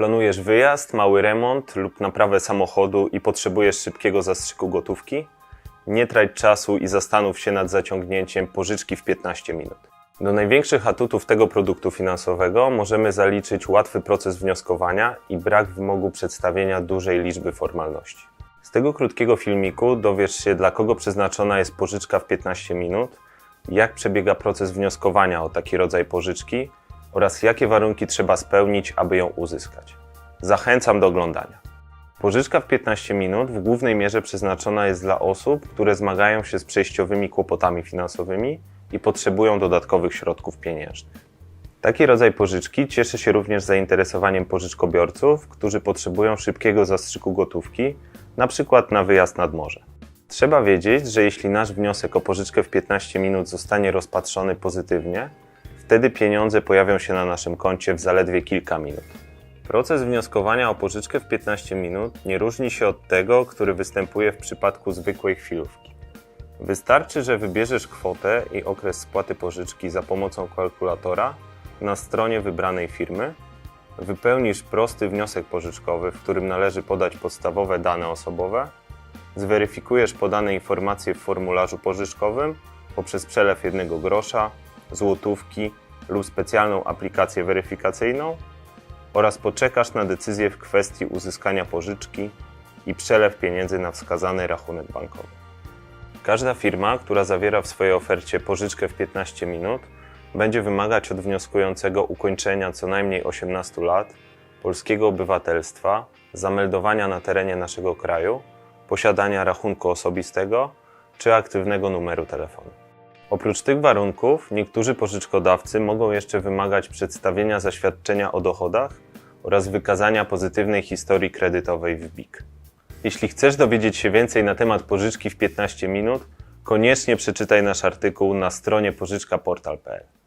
Planujesz wyjazd, mały remont lub naprawę samochodu i potrzebujesz szybkiego zastrzyku gotówki? Nie trać czasu i zastanów się nad zaciągnięciem pożyczki w 15 minut. Do największych atutów tego produktu finansowego możemy zaliczyć łatwy proces wnioskowania i brak wymogu przedstawienia dużej liczby formalności. Z tego krótkiego filmiku dowiesz się, dla kogo przeznaczona jest pożyczka w 15 minut, jak przebiega proces wnioskowania o taki rodzaj pożyczki oraz jakie warunki trzeba spełnić, aby ją uzyskać. Zachęcam do oglądania. Pożyczka w 15 minut w głównej mierze przeznaczona jest dla osób, które zmagają się z przejściowymi kłopotami finansowymi i potrzebują dodatkowych środków pieniężnych. Taki rodzaj pożyczki cieszy się również zainteresowaniem pożyczkobiorców, którzy potrzebują szybkiego zastrzyku gotówki, na przykład na wyjazd nad morze. Trzeba wiedzieć, że jeśli nasz wniosek o pożyczkę w 15 minut zostanie rozpatrzony pozytywnie, wtedy pieniądze pojawią się na naszym koncie w zaledwie kilka minut. Proces wnioskowania o pożyczkę w 15 minut nie różni się od tego, który występuje w przypadku zwykłej chwilówki. Wystarczy, że wybierzesz kwotę i okres spłaty pożyczki za pomocą kalkulatora na stronie wybranej firmy, wypełnisz prosty wniosek pożyczkowy, w którym należy podać podstawowe dane osobowe, zweryfikujesz podane informacje w formularzu pożyczkowym poprzez przelew jednego grosza, złotówki lub specjalną aplikację weryfikacyjną oraz poczekasz na decyzję w kwestii uzyskania pożyczki i przelew pieniędzy na wskazany rachunek bankowy. Każda firma, która zawiera w swojej ofercie pożyczkę w 15 minut, będzie wymagać od wnioskującego ukończenia co najmniej 18 lat, polskiego obywatelstwa, zameldowania na terenie naszego kraju, posiadania rachunku osobistego czy aktywnego numeru telefonu. Oprócz tych warunków, niektórzy pożyczkodawcy mogą jeszcze wymagać przedstawienia zaświadczenia o dochodach oraz wykazania pozytywnej historii kredytowej w BIK. Jeśli chcesz dowiedzieć się więcej na temat pożyczki w 15 minut, koniecznie przeczytaj nasz artykuł na stronie pożyczkaportal.pl.